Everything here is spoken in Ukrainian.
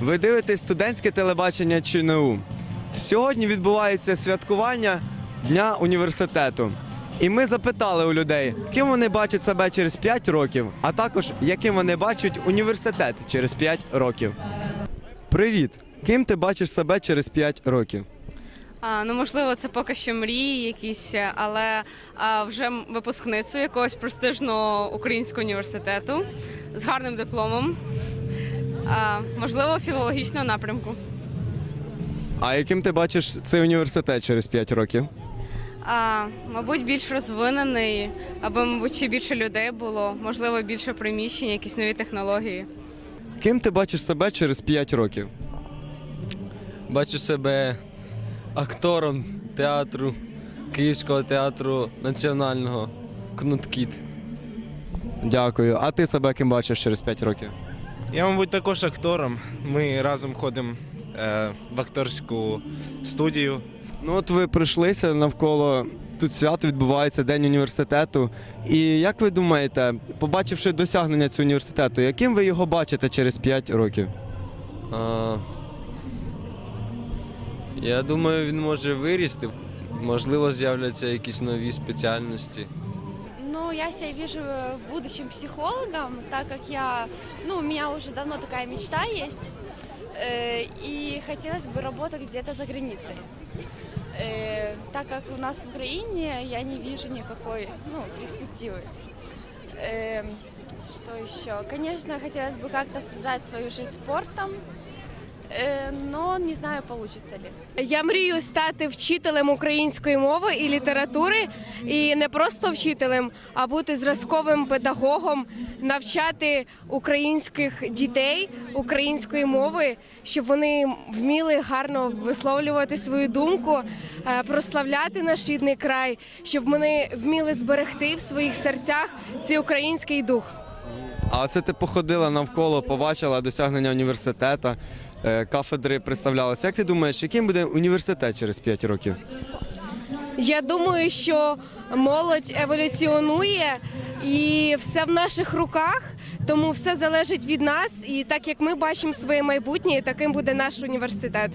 Ви дивитесь студентське телебачення ЧНУ. Сьогодні відбувається святкування Дня університету. І ми запитали у людей, ким вони бачать себе через 5 років, а також яким вони бачать університет через 5 років. Привіт! Ким ти бачиш себе через 5 років? А, ну, можливо, це поки що мрії якісь, але а, вже випускницею якогось престижного українського університету з гарним дипломом. Можливо, філологічного напрямку. А яким ти бачиш цей університет через 5 років? А, мабуть, більш розвинений, аби, мабуть, ще більше людей було, можливо, більше приміщень, якісь нові технології. Ким ти бачиш себе через 5 років? Бачу себе актором театру, Київського театру національного Кнуткіт. Дякую. А ти себе ким бачиш через 5 років? Я, мабуть, також актором. Ми разом ходимо е, в акторську студію. Ну от ви прийшлися навколо тут свято відбувається День університету. І як ви думаєте, побачивши досягнення цього університету, яким ви його бачите через 5 років? А, я думаю, він може вирісти. Можливо, з'являться якісь нові спеціальності Ну, я себя вижу в будущем психологом, так как я, ну, у меня уже давно такая мечта есть, э, и хотелось бы работать где-то за границей. Э, так как у нас в Украине я не вижу никакой, ну, перспективы. Э, что еще? Конечно, хотелось бы как-то связать свою жизнь с спортом, э, но не знаю, получится ли. Я мрію стати вчителем української мови і літератури, і не просто вчителем, а бути зразковим педагогом, навчати українських дітей української мови, щоб вони вміли гарно висловлювати свою думку, е, прославляти наш рідний край, щоб вони вміли зберегти в своїх серцях цей український дух. А це ти походила навколо, побачила досягнення університету, е, кафедри представлялися. Як ти думаєш, яким буде університет через 5 років? Я думаю, що молодь еволюціонує і все в наших руках, тому все залежить від нас. І так як ми бачимо своє майбутнє, таким буде наш університет.